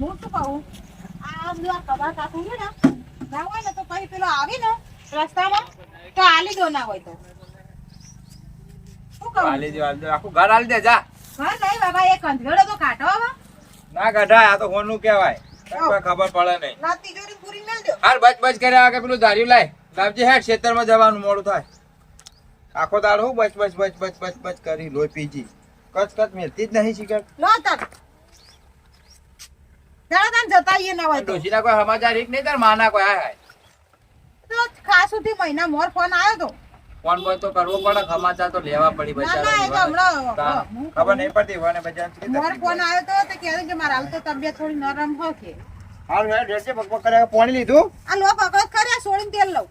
હું શું કહું આ બધું આ કબાટ કાકું છે ને ના હોય ને તો પછી પેલો આવે ને રસ્તામાં તો આલી દો ના હોય તો. શું કહું? હાલી દે હાલી દે આખું ઘર હાલી દે જા. હા નહીં બાબા એ કંધેડો તો કાઢો હવે. ના ગઢા આ તો હોનું કહેવાય. ખબર પડે નહીં. ના તિજોરી પૂરી મેલ દો. હાર બચ બચ કર્યા કે પેલું ધાર્યું લાય. લાવજે હેડ ખેતરમાં જવાનું મોડું થાય. આખો દાડો બચ બચ બચ બચ બચ બચ કરી લોહી પીજી કચ કચ મેલતી જ નહીં શીખર લો તક. જરા જતા આવીએ ના હોય તો. ડોશીના કોઈ સમાચાર એક નહીં તાર માના કોઈ હાય હાય તો ખાસ સુધી મહિના મોર ફોન આવ્યો તો. ફોન બોન તો કરવો પડે સમાચાર તો લેવા પડી ના ના એ તો બચારા હમણાં ખબર નહીં પડતી વને બચારા મોર ફોન આવ્યો તો તે કહે કે મારા હાલ તો તબિયત થોડી નરમ હોય કે. હાલ પગ કર્યા પાણી લીધું? આ લો પકડ ખરે સોડીને તેલ લઉં.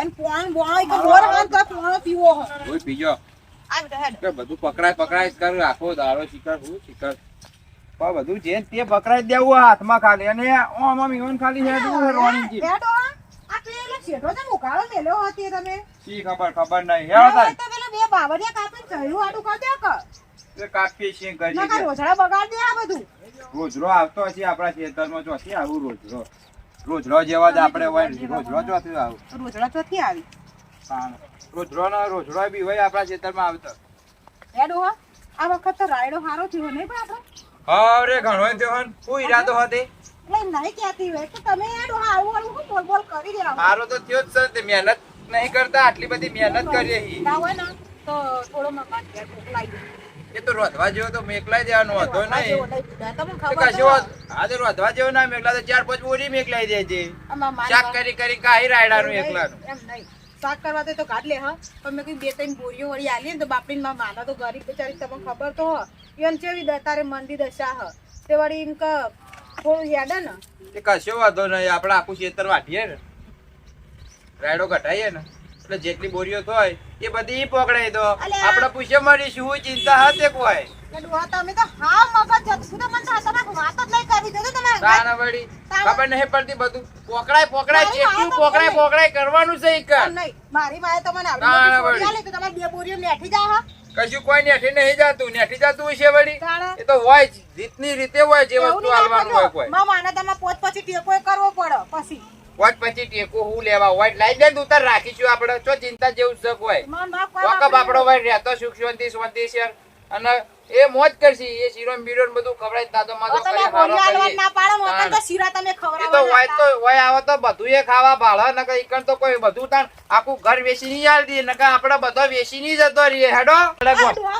અને પોણ બોણ કે મોર હાલ તો પોણો પીવો હો. લોહી પીજો. આ બધું પકડાય પકડાય કર આખો દાડો શિકાર હું શિકાર. પણ બધું જે તે જ દેવું હાથમાં ખાલી. અને આમ ઈવન ખાલી હેડવું હેડવાની જી હેડો આ પેલો શેઠો છે મુકાળો મેલ્યો હતી તમે. શી ખબર ખબર નહીં. હેડો તો પેલો બે બાવરિયા કાપીને ચહેરું આડું કરી દે ક એ કાપી છે કરી દે રોજડા બગાડ દે આ બધું. રોજરો આવતો હશે આપણા ખેતરમાં ચોથી આવું રોજરો રોજરો જેવા જ આપણે હોય રોજરો ચોથી આવું. રોજડા ચોથી આવી. રોજરો ના રોજરો બી હોય આપણા ખેતરમાં આવતો. હેડો આ વખત તો રાયડો સારો થયો નહીં પણ આપણો. અરે ઘણો હન. શું ઈરાદો હતી? એટલે નહીં કહેતી હોય કે તમે હા આવું આવું હું બોલ બોલ કરી રહ્યા મારો તો થયો જ છે તે મહેનત નહીં કરતા આટલી બધી મહેનત કરી રહી ના હોય ને તો થોડો મકાન દો. એ તો રોધવા જેવો તો મેકલાઈ દેવાનો હતો નહીં. તમને ખબર કશો તો આજે રોધવા જેવો ના મેકલા તો ચાર પાંચ બોરી મેકલાઈ દે છે ચાક કરી કરી કાઈ રાયડાનું એકલાનું. એમ નહીં. શાક કરવા તો કાઢ લે હા. પણ મેં કીધું બે ત્રણ બોરીઓ વળી આલી ને તો બાપડી માં માના તો ગરીબ બિચારી તમને ખબર તો હ એમ કેવી તારે મંદી દશા હ. તે વળી એમ કે થોડું યાદ ને. એ કશો વાંધો નહીં આપણે આખું ખેતર વાટીએ ને. રાયડો ઘટાઈએ ને. એટલે જેટલી બોરીઓ થાય એ બધી પોકડાઈ દો. આપણે પૂછે મારી શું ચિંતા હતી કોઈ? ડોહા તમે તો હાવ મગજ જગશું તો મને તો તમે વાત જ નહીં કરી. દેતો તમે. તાના વળી ખબર નહીં પડતી બધું. પોકડાય પોકડાય મારી ચેટલું વાત તો પોકડાય પોકડાય કરવાનું છે ઈ નહીં. મારી માએ તો મને ના, ના, આવડી વળી. બોરી તો તમારે બે બોરીઓ મેઠી જા હા. કશું કોઈ નેઠી નહીં જાતું. નેઠી જાતું છે વળી. એ તો હોય રીતની રીતે હોય જે વસ્તુ હાલવાનું હોય કોઈ. માં માને તમે પોત પછી ટેકો કરવો પડે પછી. પછી ટેકો હું લેવા હોય. લાઈ દે ઉતર રાખીશું આપણે. જો ચિંતા જેવું શક હોય. આપણે- આપણો ભાઈ રહેતો સુખ શાંતિ શાંતિ છે. અને એ મોજ કરશી એ શીરો બીરો બધું ખવડાય તાતો માતો તમે. ના પાડો ને તો શીરા તમે તો વાય તો હોય આવે તો બધું એ ખાવા ભાળે નકર ઈકણ તો કોઈ બધું તાણ આખું ઘર વેચી નહીં આલતી નકર આપડે બધો વેચી ની જતો રહીએ હેડો.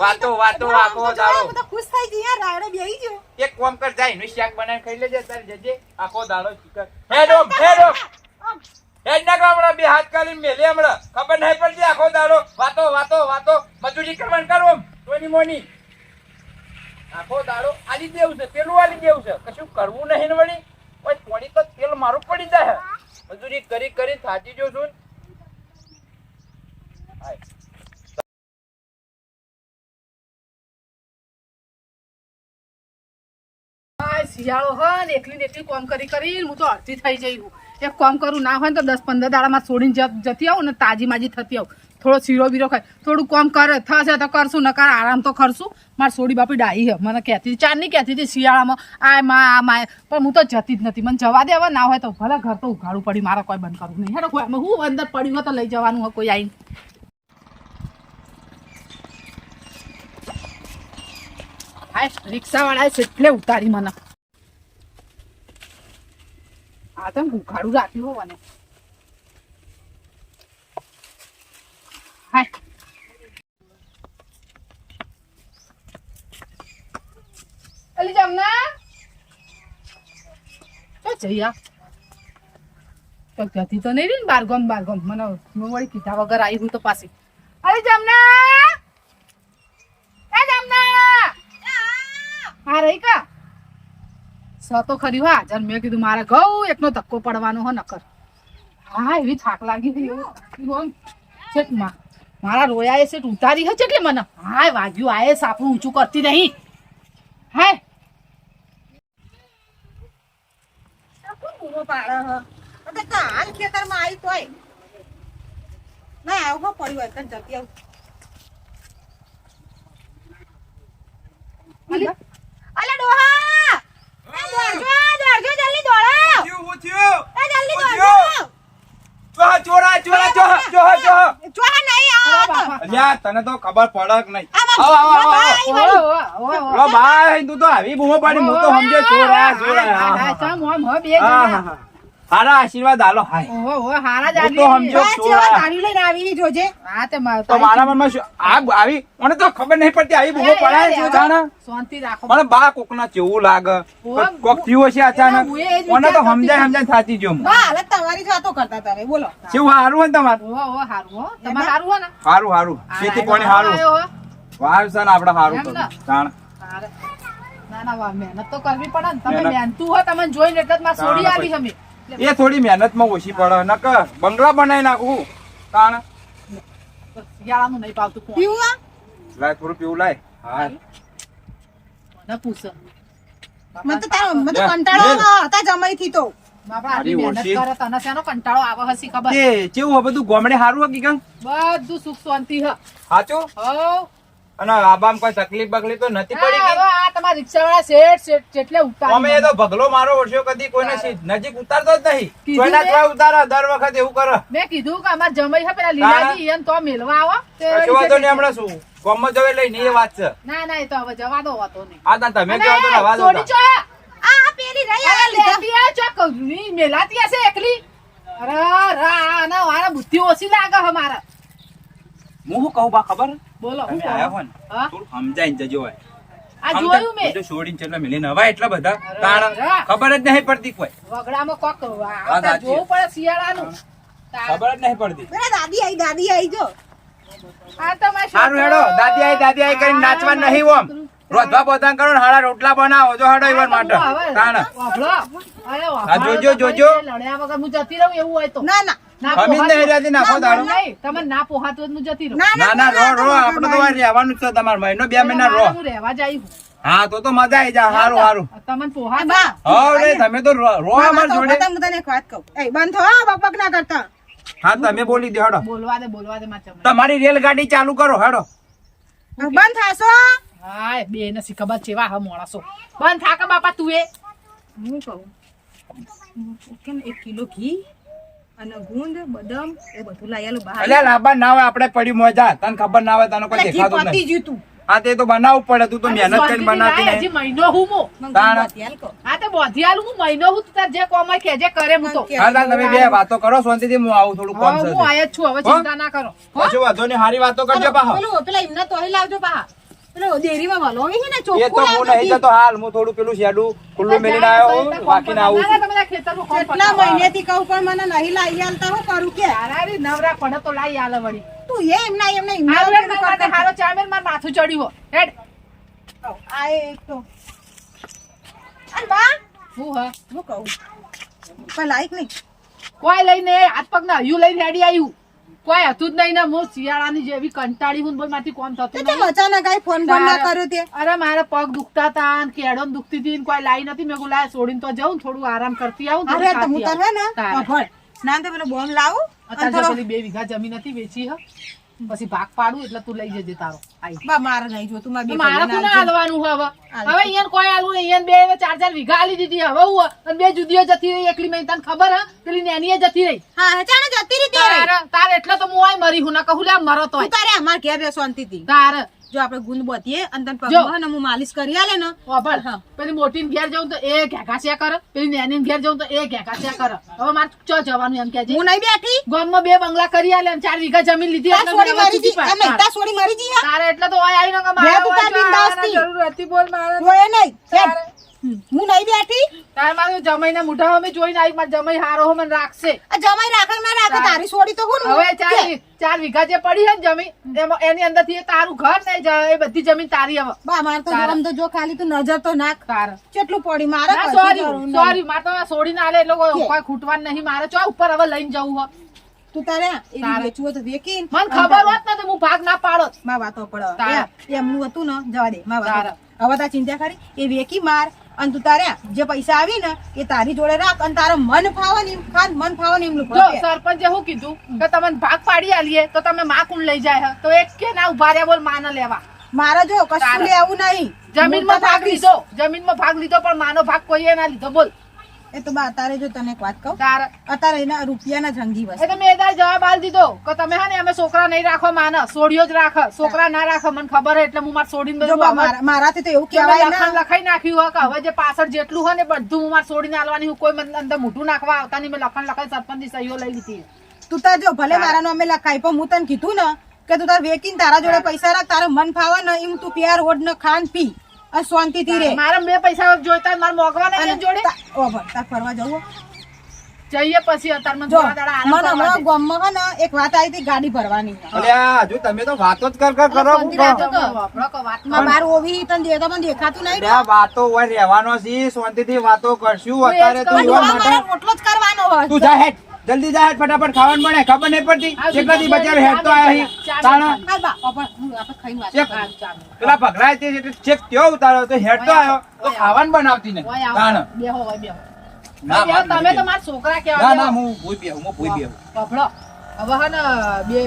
વાતો વાતો વાતો દાડો. તો ખુશ થઈ ગઈ યાર રાડે બેહી ગયો. એક કોમ કર જાય નું શાક બનાવીને ખાઈ લેજે તાર જજે. આખો દાડો ચિકન. હેડો હેડો. આમ, હેડ ના હમણાં બે હાથ કાલી મેલે હમણાં. ખબર નહીં પડતી આખો દાડો. વાતો વાતો વાતો. મજૂરી કરવાનું કરો મોની મોની. આખો દાડો આલી દેવું છે, પેલું આલી દેવું છે. કશું કરવું નહીં વળી. ઓય થોડી તો તેલ મારું પડી જાય. મજૂરી કરી કરી થાકી જો છું શિયાળો હોય ને, એકલી ને એકલી કોમ કરી કરી હું તો અડધી થઈ જઈ હું એક કોમ કરું ના હોય ને તો દસ પંદર દાડામાં છોડીને જતી આવું ને તાજી માજી થતી આવું. થોડો શીરો બીરો ખાય. થોડું કોમ કરે, થશે તો કરશું, નકાર આરામ તો કરશું. મારી સોડી બાપી ડાઈ હે મને કહેતી હતી ચાર નહીં કહેતી હતી શિયાળામાં આ માં આ માં. પણ હું તો જતી જ નથી. મને જવા દેવા ના હોય તો ભલે ઘર તો ઉઘાડું પડી, મારે કોઈ બંધ કરવું નહીં. હેડો, કોઈ હું અંદર પડ્યું હોય તો લઈ જવાનું હોય કોઈ આવીને હાય, રિક્ષાવાળાએ એટલે ઉતારી મને. આ તો ઉઘાડું રાખ્યું હોવાને હાય અલી જમના તો જઈ આ તો જતી તો નહીં ને બારગમ બારગમ. મને મેં વળી કીધા વગર આવી હું તો પાછી. અરે જમના! એ જમના! હા સ તો ખરી હો હાજર. મેં કીધું મારે ઘઉં, એકનો ધક્કો પડવાનો હો નકર. હા, એવી થાક લાગી હતી છેક મા- મારા રોયા છે ઉતારી હશે એટલે મને? હાય, વાગ્યું આયે સાપડું ઊંચું કરતી નહીં. હાય. પૂરો પાડે હ. તો કે હાલ ખેતરમાં આવી તોય. ના આવો પડ્યું હોય તને જતી આવું. અલે? ડોહા! દોડજો જલ્દી લ્યા તને તો ખબર પડે નહીં. આવો, આવો, આવો, ભાઈ તું તો આવી બૂમો પાડી હું તો સમજે ઓમ, હો, બે જણા. હારા આશીર્વાદ આલો હાય. હારા જ તો આલી. સમજ્યો. બા લઈને આવી જોજે હા, તે માર- તો મારા મનમાં શું આ આવી? મને તો ખબર નહીં પડતી આવી બૂમો પડાય છે જાણે. શાંતિ રાખો. મને બા કોકના જેવું લાગે. કોક થયું હશે અચાનક. મને તો સમજાય સમજાય થાતી જો હું હાલત તમારી વાતો કરતા તમે બોલો કેવું હારું હોય તમારે ઓય, હારું હો. તમારે હારું હો ને? હારું હારું ખેતી પાણી હારું હો. વાવ છે ને આપડે હારું કરું. જાણ હારે. ના, ના, વાહ, મહેનત તો કરવી પડે ને. તમે મહેનતું હો, તમને જોઈને એટલે જ મારે છોડી ના, અમે. એ થોડી મહેનતમાં ઓછી પડે નક બંગલા બનાવી નાખું તાણ શિયાળાનું નહીં પાવતું. પીવું? લાય થોડું પીવું લાય હા ના પૂછો. મને તો તારો મને તો કંટાળો લે. જમાઈ થી તો તકલીફ તો નથી પડી શેઠ શેઠ અમે તો ભગલો મારો વર્ષો કદી કોઈને નજીક ઉતારતો જ નહીં. કોઈના મેં? દર વખત એવું કરો. મેં કીધું કે અમાર જમાઈ હે પેલા લીલાજી તો મેલવા આવો. તે નહીં હમણાં શું? ગોમમાં જવે લઈને એ વાત છે. ના ના એ તો હવે જવા દો વાતો નહીં. આ તમે તો આ પેલી રહી આ લેતી આ ચો કઉની મેલાતી હશે એકલી? અરે રા ના વાળા બુદ્ધિ ઓછી લાગે હે મારે. હું શું કહું બા ખબર? બોલો હું આયા હો થોડું સમજાઈને જજો હોય આ જોયું મેં. બધું છોડીને ચેટલા મિલીને હવા એટલા બધા. અરે, ખબર જ નહીં પડતી કોઈ. વગડામાં કોક જોવું પડે શિયાળાનું. ખબર જ નહીં પડતી. અરે દાદી આઈ દાદી આઈ જો. આ તો મારી સારું હેડો દાદી આઈ દાદી આઈ કરીને નાચવા નહીં ઓમ રોધવા બોધા કરો હાડા રોટલા બનાવો જો હાડો ઈવન માટે. વાપરો હા, જોજો, જોજો. લડ્યા વગર હું જતી રહું એવું હોય તો. ના ના. ના ખમીજ પોહાતું- નાખો દાડો તમે ના પોહાતું હું જતી રહું. ના ના રો રો આપણે તો રહેવાનું છે તમારે મહિનો બે મહિના રો હું રહેવા જાય હા. તો તો મજા આવી જાય. હારું હારું. તમને પોહા હા રે તમે તો રો રો અમાર જોડે. હું તને એક વાત કહું. એ બંધ થો બકબક ના કરતા. હા તમે બોલી દો હેડો. બોલવા દે બોલવા દે મારા તમારી રેલગાડી ચાલુ કરો હાડો. બંધ થાશો. હાય બે ને શી ખબર ચેવા હ માણસો. બન થા કે બાપા તું એ. હું કહું? કેમ એક કિલો ઘી અને ગુંદ બદામ એ બધું લઈ બહાર. અલ્યા લાંબા ના હોય આપણે પડી મોજા. તને ખબર ના હોય તને કોઈ દેખાતું નહીં. તું. હા તે તો બનાવવું પડે તું તો મહેનત કરીને બનાવતી હજી મહિનો હું મો. હા તે બોધી આલું હું મહિનો હું તું તાર જે કોમ હોય કેજે કરે હું તો. હા તમે બે વાતો કરો શાંતિથી હું આવું થોડું કોમ હા, છે હું આયા જ છું હવે ચિંતા ના કરો. કશું વાંધો નહીં હારી વાતો કરજો પાહો. પેલું પેલા એમના તોય લાવજો પા પેલો ડેરીમાં વલોવી છે ને એ તો હું નહીં જતો હાલ હું થોડું પેલું શેડું ખુલ્લું મેલીને આવ્યો હું વાકીને આવું ના, ના, છું. તમે તાર ખેતરનું કામ કેટલા મહિનેથી કહું પણ મને નહીં લાવી આલતા હું કરું કે? તારા નવરા પડે તો લાઈ આલે વળી. તું એ એમના એમને કરતા. હારો ચામેલ માર માથું ચડ્યું હો. હેડ આ એક તો. અને બા! હું હ? હું કહું? પણ લાઈક નહીં. કોઈ લઈને હાથ પગ ના હયું લઈને હેડી આવ્યું કોઈ હતું જ નહીં ને હું શિયાળાની જેવી કંટાળી હું બોલમાંથી કોમ થતું નહીં. અચાનક આઈ ફોન બોન ના કર્યો તે. અરે મારા પગ દુખતા હતા ને કેડો દુખતી હતી ને કોઈ લાઈ નથી. મેં ગુલાય છોડીને તો જાઉં થોડું આરામ કરતી આવું અરે હું તને ને ના તો પેલો બોમ્બ લાવું અને થોડો બે વીઘા જમીન હતી વેચી હ. પછી ભાગ પાડું એટલે તું લઈ જજે તારો. બા મારે નહીં જોતું મારે મારે કોને હાલવાનું હવે. હવે અહીંયા કોઈ હાલવું નહીં. અહીંયા બે ચાર ચાર વીઘા હાલી દીધી. હવે હું અને બે જુદીઓ જતી રહી. એકલી મેં તને ખબર હા? પેલી નેની જતી રહી. હા અચાનક જતી રહી ત્યારે તારે એટલે તો હું આય મરી હું ના કહું લે મરો તો તારે અમાર ઘેર રહે શાંતિથી તારે. જો આપણે ગુંદ બોતીએ અને તને પગ ને હું માલિશ કરી આલે ને. હા. પેલી મોટી ઘેર જાઉં તો એ ઘેકાસિયા કરે. પેલી નેની ઘેર જાઉં તો એ ઘેકાસિયા કરે. હવે મારે ચો જવાનું એમ કે હું નહીં બેઠી. ગામમાં બે બંગલા કરી આલે અને ચાર વીઘા જમીન લીધી સોડી મારી જી. એમ નહીં, સોડી મારી જી તારે એટલે તો ઓય આવીને કે બે મારે તું જરૂર હતી બોલ મારે. કોઈ નહીં. હું નહીં બેઠી? તારે મારું જમાઈને મુઠા અમે જોઈને આવી માર જમાઈ હારો મને રાખશે. આ જમાઈ રાખે ના રાખે? તારી સોડી તો હું હવે ચાર ચાર વીઘા જે પડી હે ને જમીન એમાં એની અંદરથી તારું ઘર નહીં જાય એ બધી જમીન તારી હવે. બા માર તો. આમ તો જો ખાલી તું નજર તો નાખ. તાર. કેટલું પડી? મારે સોરી સોરી માર તો છોડીને આલે એટલે કોઈ ખૂટવાનું નહીં મારે ચો ઉપર હવે લઈને જવું હો. તું તારે તારે. તો વેકીન મને ખબર હોત ને તો હું ભાગ ના પાડોત. માં વાતો પડો એમનું હતું ને જવા દે માં વાતો હવે તા ચિંતા કરી એ વેકી માર. અને તું તારે જે પૈસા આવી ને એ તારી જોડે રાખ અને તારા મન ફાવે ને એમ ખા મન ફાવે ને એમનું જો સરપંચે શું કીધું કે તમને ભાગ પાડી આલીએ તો તમે માં કુણ લઈ જાય તો એક કે ના ઊભા રહ્યા બોલમાં ન લેવા. મારા જો કશું. લેવું નહીં. જમીનમાં ભાગ લીધો. જમીનમાં ભાગ લીધો પણ માનો ભાગ કોઈએ ના લીધો બોલ. એ તો બા અત્યારે જો તને એક વાત કહું. તાર અત્યારે એના રૂપિયાના જંગી વસ્તુ. એટલે મેં એ જવાબ આલી દીધો કે તમે હે ને અમે છોકરા નહીં રાખો માને. સોડિયો જ રાખ. છોકરા ના રાખો મને ખબર હે એટલે હું માર છોડીને બધું મારા- મારાથી તો એવું કહેવાય ને. લખાઈ નાખ્યું હોય કે હવે જે પાછળ જેટલું હોય ને બધું હું માર છોડીને આલવાની હું કોઈ અંદર મોઢું નાખવા આવતા નહીં. મેં લખણ લખાઈ સરપંચની સહીઓ લઈ લીધી. તું તાર જો ભલે મારા અમે લખાઈ પણ હું તને કીધું ને કે તું તાર વેકીને તારા જોડે પૈસા રાખ તારે મન ફાવે ને એમ તું પ્યાર હોડ ને ખાન પી. અને શાંતિથી રે. મારા બે પૈસા જોઈતા મારે મોગવા જોડે? ઓ ભાઈ, તાર ફરવા જવું જઈએ પછી અત્યારે મને થોડા દાડા આરામ કરવા હમણાં ગામમાં ને એક વાત આવી હતી ગાડી ભરવાની. અલ્યા હજુ તમે તો વાતો જ કર કર કરો. શાંતિ રાખજો કે વાપરો કે વાતમાં બાર ઓવી તને પણ દેખાતું નહીં. અલ્યા વાતો હોય રહેવાનો છે શાંતિથી વાતો કરશું. અત્યારે માટે જ કરવાનો હોય. તું જા હેડ જલ્દી જા ફટાફટ ખાવાનું મળે ખબર નહીં પડતી. આ કેટલાથી બચારો હેડ તો ચાર આયા મિનિટ, તાણા. પેલા પગલાય તે ચેક કેવો ઉતાર્યો તો હેડ તો આવ્યો તો ખાવાનું બનાવતી નહીં. તાણ. તમે તો મારા છોકરા ના ના હું ભૂઈ બેહું હું ભૂઈ બેહું. હવે હા બે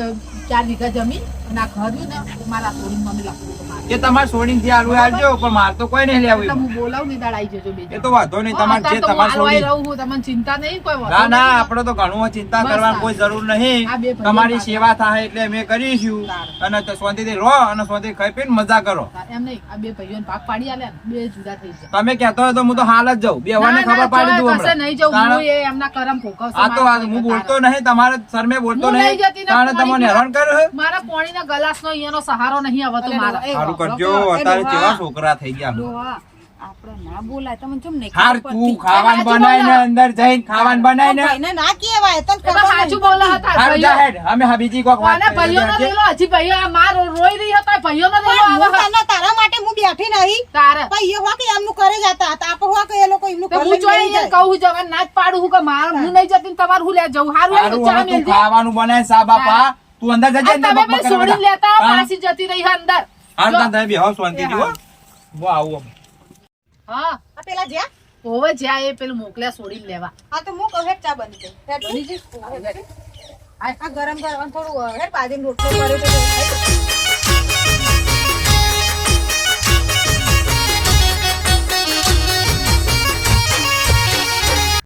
ચાર વીઘા જમીન અને આ ઘર ને મારા છોડીને મમ્મી લાખું એ તમારે છોડીને થી આલુ આવજો પણ માર તો કોઈ નહીં લેવું હું બોલાવું ને દાડા આઈ જજો બે એ તો વાંધો નહીં તમારે જે તમારે છોડી રહું છું તમને ચિંતા નહીં કોઈ ના ના નહીં. આપડે તો ઘણું ચિંતા કરવાની. કોઈ જરૂર નહીં. તમારી સેવા થાય એટલે અમે કરીશું. અને શાંતિથી રહો અને શાંતિથી ખાઈ પીને મજા કરો. એમ નહીં આ બે ભાઈઓને ભાગ પાડી બે જુદા થઈ જાય. તમે કહેતો હોય તો હું તો હાલ જ જાઉં. બે ખબર પાડી દઉં નહીં જવું. હું એમના કરમ ભોગવશે આ તો હું બોલતો નહીં તમારે શરમે બોલતો નહીં પાણી તમને હેરાન કર્યો છે? મારા ગલાસ નો એનો સહારો નહીં આવતો મારા. સારું કરજો અત્યારે કેવા છોકરા થઈ ગયા આપણે ના બોલાય. તમને ચમ નહીં હાર તું પડતી? ખાવાનું હાચું અંદર જઈને ખાવાનું બનાવીને. ભાઈને ના કહેવાય. તને ખબર સાચું નહીં. હતા હારું જા હેડ. અમે હા બીજી કોક વાત કોને ભાઈઓનો કરી હજી ભાઈઓ આ માર રોઈ રહી હતા ભાઈઓનો લેલો પણ હું તને તારા માટે હું બેઠી નહીં. તારે. હોકે એમનું કરે જતા હતા. એ લોકો એમનું હું જોઈ કહું જવાન ના જ પાડું હું કે માર હું નહીં જતી તમારે હું લે જવું હારું. ખાવાનું બનાય સા બાપા. તું અંદર જજે અંદર તમે બે કરવા લેતા હા. પાછી જતી રહી અંદર. હારું જો. તાન તમે બેહો શાંતિથી હો. એ હું આવું. હા. આ પેલા જ્યાં? હોવે જ્યાં એ પેલું મોકલ્યા છોડીને લેવા. આ તો હું કહું ચા બની ગઈ? હેડ બની ગઈ? આ ગરમ ગરમ થોડું હેડ બાજરીનો રોટલો કર્યો તો